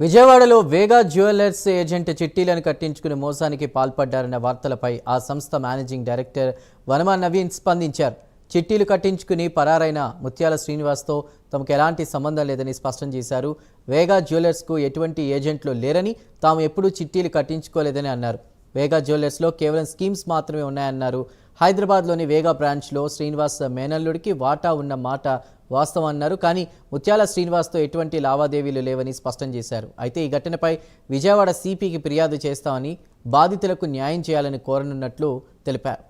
విజయవాడలో వేగా jewellers agent చిట్టీలను కట్టించుకుని మోసానికి పాల్పడ్డారన్న వార్తలపై ఆ సంస్థ మేనేజింగ్ డైరెక్టర్ వనమా నవీన్ స్పందించారు. చిట్టీలు కట్టించుకుని పరారైన ముత్యాల శ్రీనివాస్తో తమకు ఎలాంటి సంబంధం లేదని స్పష్టం చేశారు. వేగా జ్యువెలర్స్కు ఎటువంటి ఏజెంట్లు లేరని తాము ఎప్పుడూ చిట్టీలు కట్టించుకోలేదని అన్నారు. వేగా జ్యువెలర్స్లో కేవలం స్కీమ్స్ మాత్రమే ఉన్నాయన్నారు. హైదరాబాద్లోని వేగా బ్రాంచ్లో శ్రీనివాస్ మేనల్లుడికి వాటా ఉన్న మాట వాస్తవం అన్నారు కానీ ముత్యాల శ్రీనివాస్తో ఎటువంటి లావాదేవీలు లేవని స్పష్టం చేశారు. అయితే ఈ ఘటనపై విజయవాడ సిపికి ఫిర్యాదు చేస్తామని బాధితులకు న్యాయం చేయాలని కోరనున్నట్లు తెలిపారు.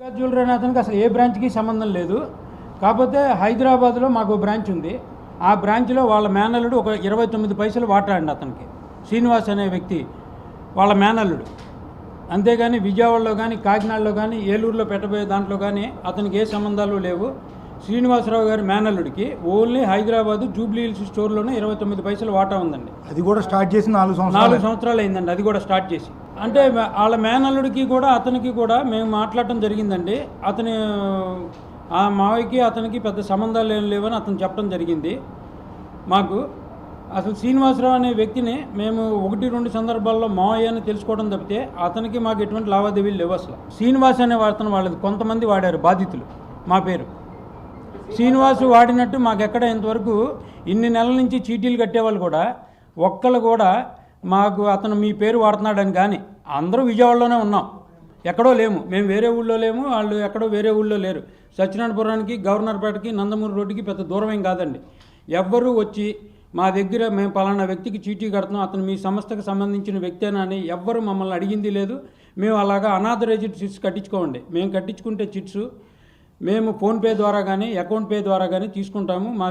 జ్యువెలరీనాథన్కి అతనికి అసలు ఏ బ్రాంచ్కి సంబంధం లేదు. కాకపోతే హైదరాబాద్లో మాకు బ్రాంచ్ ఉంది. ఆ బ్రాంచ్లో వాళ్ళ మేనల్లుడు ఒక ఇరవై తొమ్మిది పైసలు వాటా అండి అతనికి. శ్రీనివాస్ అనే వ్యక్తి వాళ్ళ మేనల్లుడు. అంతేగాని విజయవాడలో కానీ కాకినాడలో కానీ ఏలూరులో పెట్టబోయే దాంట్లో కానీ అతనికి ఏ సంబంధాలు లేవు. శ్రీనివాసరావు గారి మేనల్లుడికి ఓన్లీ హైదరాబాద్ జూబ్లీ హిల్స్ స్టోర్లోనే ఇరవై తొమ్మిది పైసలు వాటా ఉందండి. అది కూడా స్టార్ట్ చేసి నాలుగు సంవత్సరాలు. నాలుగు సంవత్సరాలు అయిందండి అది కూడా స్టార్ట్ చేసి. అంటే వాళ్ళ మేనల్లుడికి కూడా అతనికి కూడా మేము మాట్లాడటం జరిగిందండి. అతని ఆ మావయ్యకి అతనికి పెద్ద సంబంధాలు ఏం లేవని అతను చెప్పడం జరిగింది. మాకు అసలు శ్రీనివాసరావు అనే వ్యక్తిని మేము ఒకటి రెండు సందర్భాల్లో మావయ్య అని తెలుసుకోవడం తప్పితే అతనికి మాకు ఎటువంటి లావాదేవీలు లేవు అసలు. శ్రీనివాస్ అనే అతను వాళ్ళది కొంతమంది వాడారు బాధితులు మా పేరు. శ్రీనివాసు వాడినట్టు మాకెక్కడ ఇంతవరకు ఇన్ని నెలల నుంచి చీటీలు కట్టేవాళ్ళు కూడా ఒక్కళ్ళు కూడా మాకు అతను మీ పేరు వాడుతున్నాడని కానీ అందరూ విజయవాడలోనే ఉన్నాం. ఎక్కడో లేము. మేము వేరే ఊళ్ళో లేము వాళ్ళు ఎక్కడో వేరే ఊళ్ళో లేరు. సత్యనారాయణపురానికి గవర్నర్పేటకి నందమూరి రోడ్డుకి పెద్ద దూరం ఏం కాదండి. ఎవ్వరూ వచ్చి మా దగ్గర మేము పలానా వ్యక్తికి చీటీ కడుతున్నాం అతను మీ సంస్థకు సంబంధించిన వ్యక్తేనా అని ఎవ్వరు మమ్మల్ని అడిగింది లేదు. మేము అలాగా అనాథరైజ్డ్ చిట్స్ కట్టించుకోండి మేము కట్టించుకుంటే చిట్స్ మేము ఫోన్పే ద్వారా కానీ అకౌంట్ పే ద్వారా కానీ తీసుకుంటాము. మా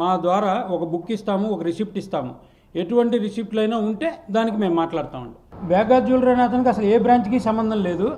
మా ద్వారా ఒక బుక్ ఇస్తాము ఒక రిసిప్ట్ ఇస్తాము. ఎటువంటి రిసిప్ట్లైనా అయినా ఉంటే దానికి మేము మాట్లాడతామండి. బ్యాగా జ్యువెలరీ అనే అతనికి అసలు ఏ బ్రాంచ్కి సంబంధం లేదు.